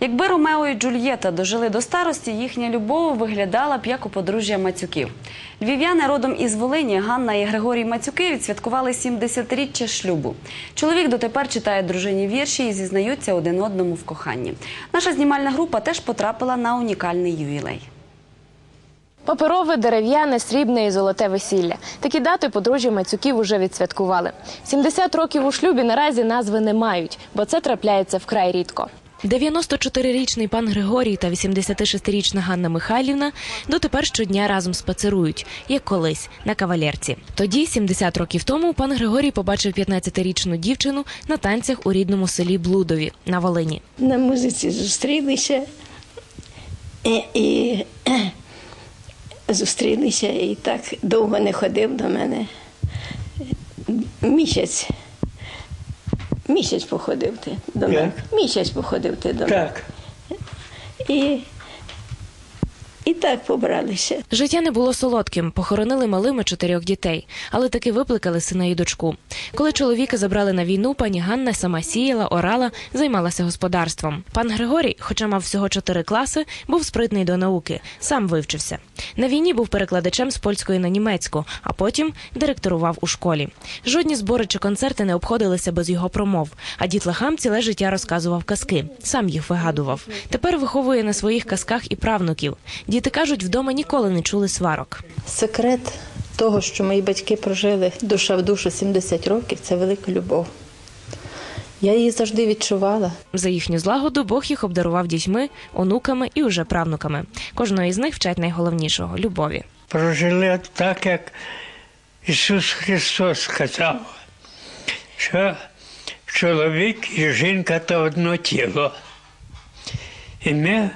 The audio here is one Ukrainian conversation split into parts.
Якби Ромео і Джульєта дожили до старості, їхня любов виглядала б як у подружжя Мацюків. Львів'яни родом із Волині Ганна і Григорій Мацюки відсвяткували 70-річчя шлюбу. Чоловік дотепер читає дружині вірші і зізнаються один одному в коханні. Наша знімальна група теж потрапила на унікальний ювілей. Паперове, дерев'яне, срібне і золоте весілля. Такі дати подружжя Мацюків уже відсвяткували. 70 років у шлюбі наразі назви не мають, бо це трапляється вкрай рідко. 94-річний пан Григорій та 86-річна Ганна Михайлівна дотепер щодня разом спацерують, як колись на кавалерці. Тоді, 70 років тому, пан Григорій побачив 15-річну дівчину на танцях у рідному селі Блудові на Волині. на музиці зустрілися і, і зустрілися і так довго не ходив до мене. Місяць. Місяць походив ти до мене. Місяць походив ти до мене. Так. І, і так побралися. Життя не було солодким, похоронили малими чотирьох дітей, але таки випликали сина і дочку. Коли чоловіка забрали на війну, пані Ганна сама сіяла, орала, займалася господарством. Пан Григорій, хоча мав всього чотири класи, був спритний до науки, сам вивчився. На війні був перекладачем з польської на німецьку, а потім директорував у школі. Жодні збори чи концерти не обходилися без його промов. А дітлахам ціле життя розказував казки, сам їх вигадував. Тепер виховує на своїх казках і правнуків. Діти кажуть, вдома ніколи не чули сварок. Секрет того, що мої батьки прожили душа в душу 70 років, це велика любов. Я її завжди відчувала. За їхню злагоду Бог їх обдарував дітьми, онуками і уже правнуками. Кожного із них вчать найголовнішого любові. Прожили так, як Ісус Христос сказав, що чоловік і жінка то одно тіло. І ми,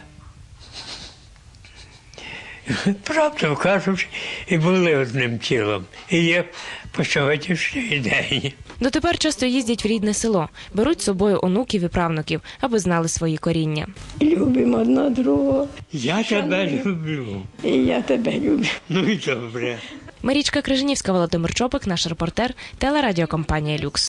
правду кажучи, і були одним тілом. І є по сьогоднішній день. Дотепер часто їздять в рідне село, беруть з собою онуків і правнуків, аби знали свої коріння. Любимо одного другого. Я тебе люблю. І я тебе люблю. Ну і добре. Марічка Крижанівська, Володимир Чопик, наш репортер, телерадіокомпанія Люкс.